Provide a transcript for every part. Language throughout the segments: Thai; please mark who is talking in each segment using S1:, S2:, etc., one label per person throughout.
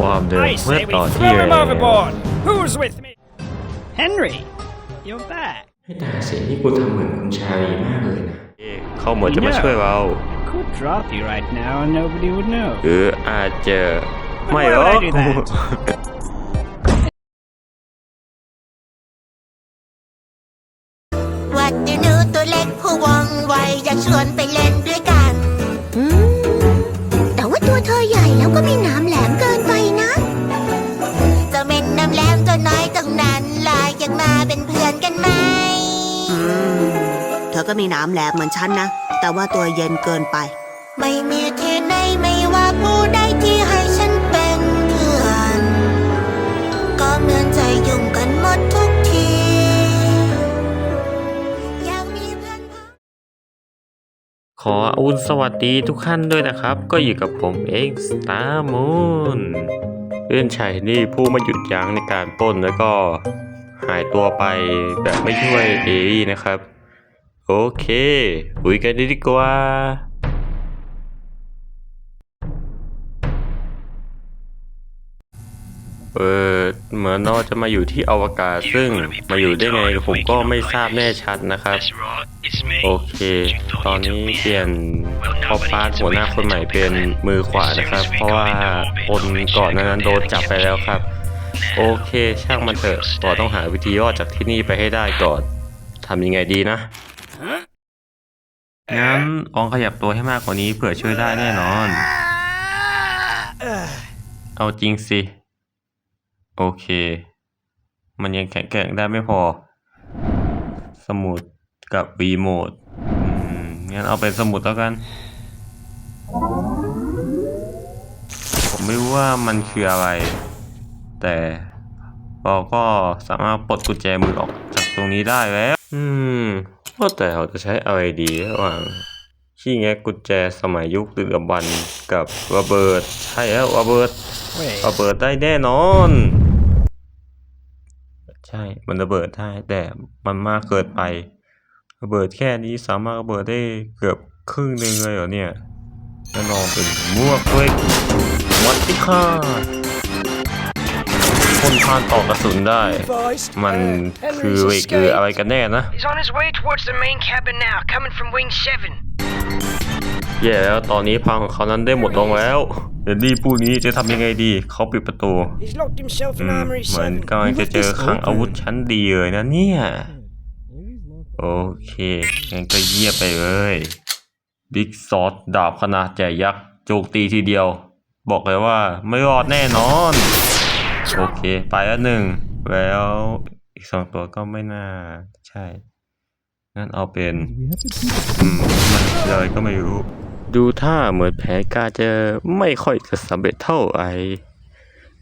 S1: ความเดิม
S2: I
S1: เมื่อ
S2: say we
S1: ตอนที่
S2: throw him
S1: แล้ว
S2: overboard. Who's with me? Henry, you're back.
S3: ให้ตายเสียนี่กูทำเหมือนคุณชาลีมากเลยนะ
S1: เขาเหมือนจะมาช่วยเรา
S2: Could drop you right now and nobody would know.
S1: หรืออาจจะไม่หร
S2: Why
S1: อ
S2: would I do that?
S4: วัดเดี๋ยวหนูตัวเล็กผู้ว่องไวอยากชวนไปเล่นด้วยกัน อก็มีหน้ำแหลมเหมือน
S5: ฉันนะ แต่ว่าตัวเย็นเกินไป
S4: ไม่มีที่ไหนไม่ว่าผู้ใดที่ให้ฉันเป็นเพื่อน ก็เหมือนใจยุ่งกันหมดทุกที อยากมีเพื่อนพอ
S1: ขออุนสวัสดีทุกท่านด้วยนะครับ ก็อยู่กับผมเอง Star Moon เพื่อนชายนี่ผู้ไมาหยุดยั้งในการปล้นแล้วก็หายตัวไปแบบไม่ช่วยเอรี่นะครับ โอเคคุยกันดีกว่า เออเหมือนเราจะมาอยู่ที่อวกาศซึ่งมาอยู่ได้ไงผมก็ไม่ทราบแน่ชัดนะครับ โอเค ตอนนี้เปลี่ยนพอพาร์ทหัวหน้าคนใหม่เป็นมือขวานะครับ เพราะว่าคนก่อนนั้นโดนจับไปแล้วครับ โอเคช่างมันเถอะเราต้องหาวิธีรอดจากที่นี่ไปให้ได้ก่อนทำยังไงดีนะ งั้นอองขยับตัวให้มากกว่านี้เผื่อช่วยได้แน่นอน เอาจริงสิ โอเค มันยังแข็งแกร่งได้ไม่พอ สมุดกับรีโมทอืมงั้นเอาเป็นสมุดแล้วกัน ผมไม่รู้ว่ามันคืออะไร แต่เราก็สามารถปลดกุญแจมือออกจากตรงนี้ได้แล้ว อืม ว่าแต่เราจะใช้อะไรดีระหว่าง ขี้แงะกุญแจสมัยยุคดึกดำบรรพ์กับระเบิด ใช่แล้วระเบิด
S2: Wait.
S1: ระเบิดได้แน่นอน ใช่มันระเบิดได้แต่มันมากเกินไป ระเบิดแค่นี้สามารถระเบิดได้เกือบครึ่งหนึ่งเลยเหรอเนี่ยแน่นอนเป็นมั่วเกล็กวัดที่ค่า พ่นพานต่อกระสุนได้ มันคือเวกหรืออะไรกันแน่นะ
S6: He's on his way towards the main cabin now, coming from wing 7.
S1: แย่แล้วตอนนี้พังของเขานั้นได้หมดลงแล้วเดนดี้ผู้นี้จะทำยังไงดี เขาปิดประตู
S2: He's locked himself
S1: อื
S2: in
S1: ม
S2: Armory
S1: เหมือน
S2: 7.
S1: กำลังจะเจอคลังอาวุธชั้นดีเลยนะเนี่ย โอเคงั้นก็เยียบไปเลยบิ๊กซอสดาบขนาดใหญ่ยักษ์โจมตีทีเดียว บอกเลยว่าไม่รอดแน่นอน โอเค ไปแล้วหนึ่ง แล้วอีกสองตัวก็ไม่น่าใช่ งั้นเอาเป็นอืมมันเลยก็ไม่รู้ ดูท่าเหมือนแผนการจะไม่ค่อยจะสำเร็จเท่าไหร่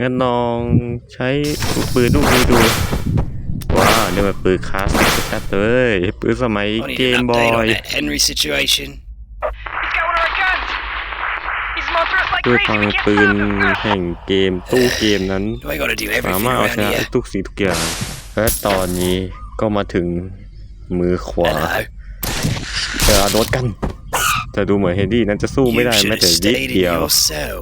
S1: งั้นลองใช้ปืนลูกนี้ดู ว้าวนี่มันปืนคลาสสิกชัดๆเลย ปืนสมัย
S7: I
S1: เก
S7: need
S1: ม
S7: an
S1: บอ
S7: update
S1: ย
S7: on that Henry situation.
S1: ด้วย
S6: crazy,
S1: พลัง
S6: we can't
S1: ปืน
S6: stop him!
S1: แห่งเกมตู้เกมนั้น
S7: Do I gotta do
S1: สา
S7: everything
S1: มารถเอา
S7: around
S1: ชนะ
S7: here?
S1: ทุกสิ่งทุกอย่างและตอนนี้ก็มาถึงมือขวา
S7: Hello.
S1: เจอรถกันแต่ดูเหมือนเฮนดี้นั้นจะสู้ไม่
S7: You
S1: ได้
S7: should
S1: แม้
S7: have
S1: แต่นิด
S7: stayed in
S1: เดียว
S7: your cell.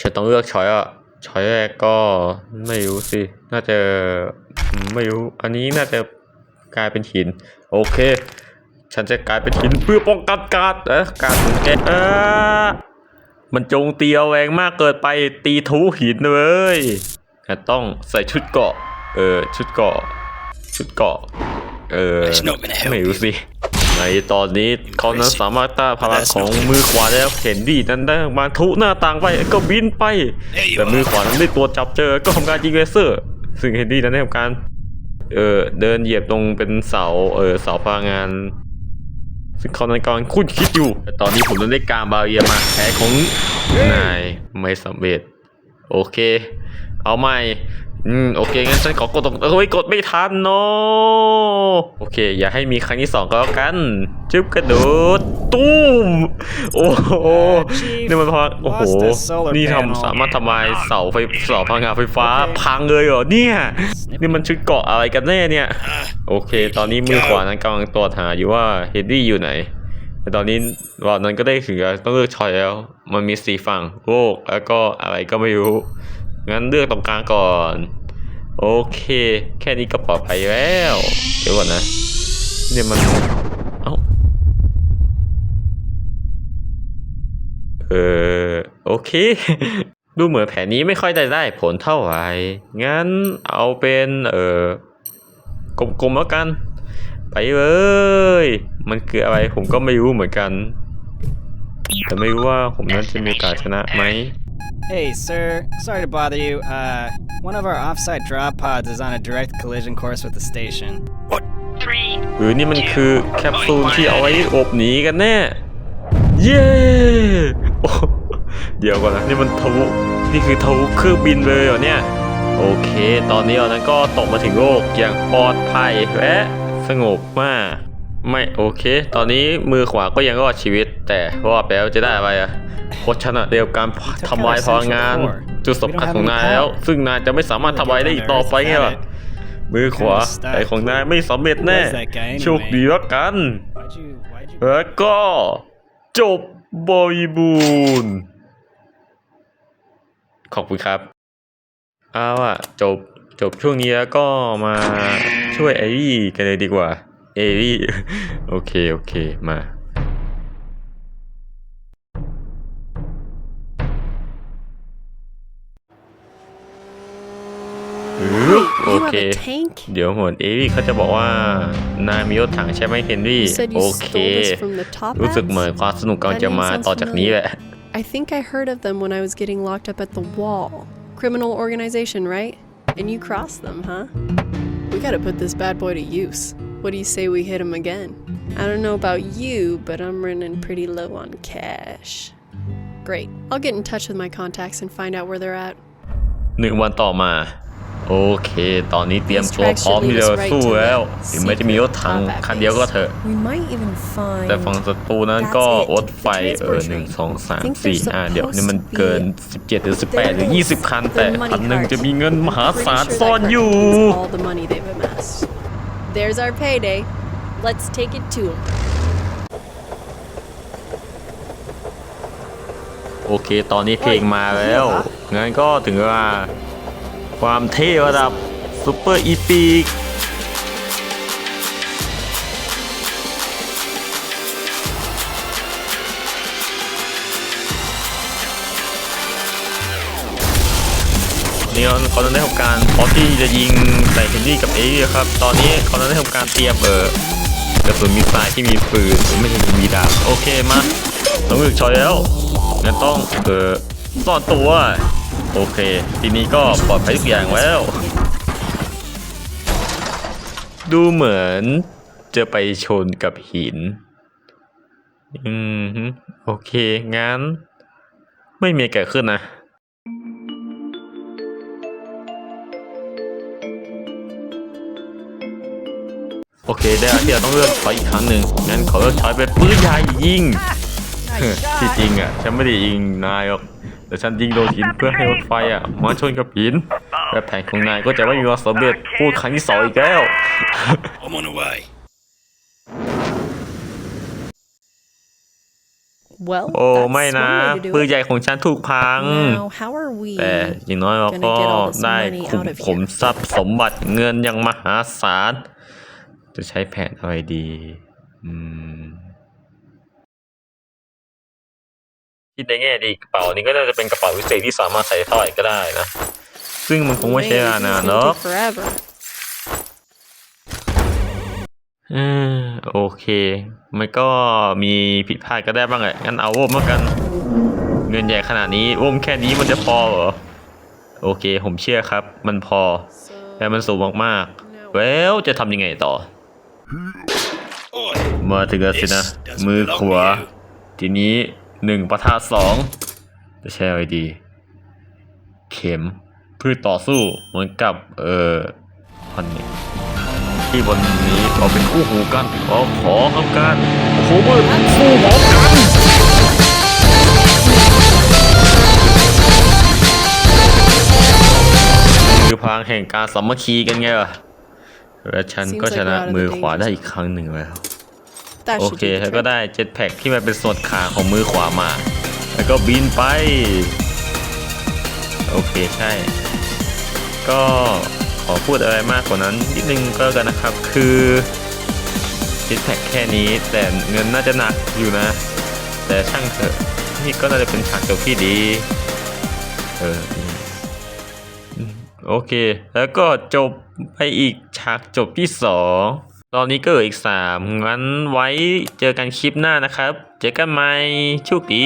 S1: ฉันต้องเลือกช้อยอะช้อยแรกก็ไม่รู้สิ น่าจะอืมไม่รู้ อันนี้น่าจะกลายเป็นหิน โอเค ฉันจะกลายเป็นหินเพื่อป้องกันการเอะการถูกแกเออ มันโจงตีเอาแรงมากเกินไปตีทะลุหินเลยแต่ต้องใส่ชุดเกราะ เออ ชุดเกราะ ชุดเกราะ เออ
S7: It's not gonna help
S1: ไม่รู้
S7: you.
S1: สิ ในตอนนี้เขานั้นสามารถต้านพลังของมือขวาแล้วเห็นดีนั้นได้มาทุหน้าต่างไปก็บินไป
S7: There you
S1: แต่มือ
S7: are.
S1: ขวานั้นได้ตัวจับเจอ ก็ทำการยิงเลเซอร์ ซึ่งเฮนดี้นั้นได้ทำการ เออ เดินเหยียบตรงเป็นเสา เออ เสาพลังงาน ซึ่งเขานั้นกำลังคุ้นคิดอยู่แต่ตอนนี้ผมนั้นได้การบาเรียมาแพ้ของนายไม่สำเร็จ โอเค เอาใหม่ อืมโอเคงั้นฉันขอกดตรงเอ้ยกดไม่ทันโนโอเค อย่าให้มีครั้งที่สองก็แล้วกันจึ๊บกระโดดตุ้มโอ้โหนี่มันพลังโอ้โหนี่ทำสามารถทำลายเสาไฟเสาพลังงานไฟฟ้าพังเลยเหรอเนี่ยนี่มันชุดเกาะอะไรกันแน่เนี่ย โอเค ตอนนี้มือขวานั้นกำลังตรวจหาอยู่ว่าเฮดดี้อยู่ไหนแต่ตอนนี้วันนั้นก็ได้ถึงกับต้องเลือกชอยแล้ว มันมีสี่ฝั่งโลกแล้วก็อะไรก็ไม่รู้ งั้นเลือกตรงกลางก่อน โอเค แค่นี้ก็ปลอดภัยแล้ว เดี๋ยวก่อนนะ เนี่ยมัน เอ้า เออ โอเค ดูเหมือนแผนนี้ไม่ค่อยได้ได้ผลเท่าไหร่ งั้นเอาเป็น เออกลมๆแล้วกัน ไปเลย มันคืออะไรผมก็ไม่รู้เหมือนกัน แต่ไม่รู้ว่าผมนั้นจะมีโอกาสชนะไหม
S2: Hey, sir. Sorry to bother you. Uh, one of our offsite drop pods is on a direct collision course with the station.
S6: Three.
S1: หรือนี่มันคือแคปซูลที่เอาไว้อบหนีกันแน่ เย้โอ้เดี๋ยวก่อนนะนี่มันทะลุนี่คือทะลุเครื่องบินเลยเหรอเนี่ย โอเค ตอนนี้เรานั้นก็ตกมาถึงโลกอย่างปลอดภัยและสงบมาก ไม่โอเค ตอนนี้มือขวาก็ยังรอดชีวิต แต่รอดไปแล้วจะได้อะไรอะโคชนะเดียวการทำลายพลังงาน จุดสำคัญของนายแล้ว ซึ่งนายจะไม่สามารถทำลายได้อีกต่อไปไงวะมือขวาแต่ของนายไม่สำเร็จแน่ โชคดีแล้วกัน แล้วก็จบบริบูรณ์ขอบคุณครับเอาอะจบจบช่วงนี้แล้วก็มาช่วยเอรี่กันเลยดีกว่า เอรี่โอเค โอเค มาอึ๊บโอ
S7: You
S1: เค
S7: have a tank?
S1: เดี๋ยวหมดเอรี่เขาจะบอกว่านายมีรถถังใช่ไหมเฮนรี่
S7: You said
S1: โอ
S7: you
S1: เค
S7: stole this from the top
S1: รู้สึก
S7: hats?
S1: เหมือนความสนุกกำลังจะมาต่อจากนี้แหละ
S7: I think I heard of them when I was getting locked up at the wall. Criminal organization, right? And you crossed them, huh? We gotta put this bad boy to use. What do you say we hit him again? I don't know about you, but I'm running pretty low on cash. Great. I'll get in touch with my contacts and find out where they're at.
S1: หนึ่งวันต่อมา โอเค ตอนนี้เตรียมตัวพร้อมที่จะสู้แล้วถึงแม้จะมีรถถังคันเดียวก็เถอะ
S7: We might even find
S1: แต่ฝั่งศัตรูนั้นก็รถไฟเออหนึ่งสองสามสี่อ่าเดี๋ยวนี่มันเกิน 17 หรือ 18 หรือ 20 คันแต่คันหนึ่งจะมีเงินมหาศาล
S7: Pretty sure
S1: ซ่อน
S7: that
S1: อยู่
S7: There's our payday. Let's take it to them.
S1: โอเค ตอนนี้เพลงมาแล้ว งั้นก็ถึงเวลาความเท่ระดับซูเปอร์อีปีก นี่เขาได้ทำการพอที่จะยิงใส่เฮนรี่กับเอรี่ครับ ตอนนี้เขาได้ทำการเตรียมเออกระสุนมีสายที่มีปืนไม่ใช่มีดาบโอเคมาต้องเลือกชอยแล้วงั้นต้องเออซ่อนตัว โอเค ทีนี้ก็ปลอดภัยทุกอย่างแล้ว ดูเหมือนจะไปชนกับหิน อืม โอเค งั้น ไม่มีเกิดขึ้นนะ โอเคได้แล้วที่เราต้องเลือกช้อยอีกครั้งหนึ่งงั้นขอเลือกช้อยเป็นปืนใหญ่ยิงที่จริงอะฉันไม่ได้ยิงนายหรอกแต่ฉันยิงโดนหินเพื่อให้รถไฟอะมาชนกับหินและแผนของนายก็จะไม่มีวันสำเร็จพูดครั้งที่สองอีกแล้ว
S2: I'm on the way.
S7: Well,
S1: โอ้
S7: that's
S1: ไม่นะ
S7: one way to do
S1: ปืน
S7: it.
S1: ใหญ่ของฉันถูกพัง
S7: Now, how are we
S1: แต่อย่างน้อยเราก็
S7: gonna get all this
S1: ได้
S7: money
S1: ขุม
S7: out of
S1: ขม
S7: here?
S1: ทรัพย์สมบัติเงินอย่างมหาศาล จะใช้แผนอะไรดี อืม คิดในแง่ดีกระเป๋านี้ก็น่าจะเป็นกระเป๋าวิเศษที่สามารถใส่เท่าไหร่ก็ได้นะ ซึ่งมันคงไม่ใช่เวลานาน
S7: Maybe
S1: หร
S7: it's
S1: อ
S7: gonna
S1: ก
S7: take forever.
S1: เออโอเค มันก็มีผิดพลาดก็ได้บ้างแหละ งั้นเอาร่มแล้วกัน เงินใหญ่ขนาดนี้ร่มแค่นี้มันจะพอเหรอ โอเค ผมเชื่อครับ มันพอ
S7: So,
S1: แต่มันสูงมากๆ แล้วจะทำยังไงต่อ มาถึงแล้วสินะ มือขวา ทีนี้หนึ่งประทะสองจะใช้อะไรดี เข็มเพื่อต่อสู้เหมือนกับ เอ่อพันนี้ที่บนนี้เราเป็นคู่หูกันขอขอทำการโคเวอร์คู่หมอกันคือพลังแห่งการสามัคคีกันไงล่ะ และฉันก็ชนะมือขวาได้อีกครั้งหนึ่งแล้ว
S7: That
S1: โอ
S7: should
S1: เค
S7: do the
S1: แล้วก็
S7: trick.
S1: ได้เจ็ตแพ็กที่มันเป็นส่วนขาของมือขวามา แล้วก็บินไป โอเคใช่ ก็ขอพูดอะไรมากกว่านั้นนิดนึงก็แล้วกันนะครับคือเจ็ตแพ็กแค่นี้ แต่เงินน่าจะหนักอยู่นะ แต่ช่างเถอะนี่ก็น่าจะเป็นฉากจบที่ดี เอออืมอืม โอเค แล้วก็จบไปอีกฉากจบที่สองตอนนี้ก็เหลืออีกสามงั้นไว้เจอกันคลิปหน้านะครับ เจอกันใหม่โชคดี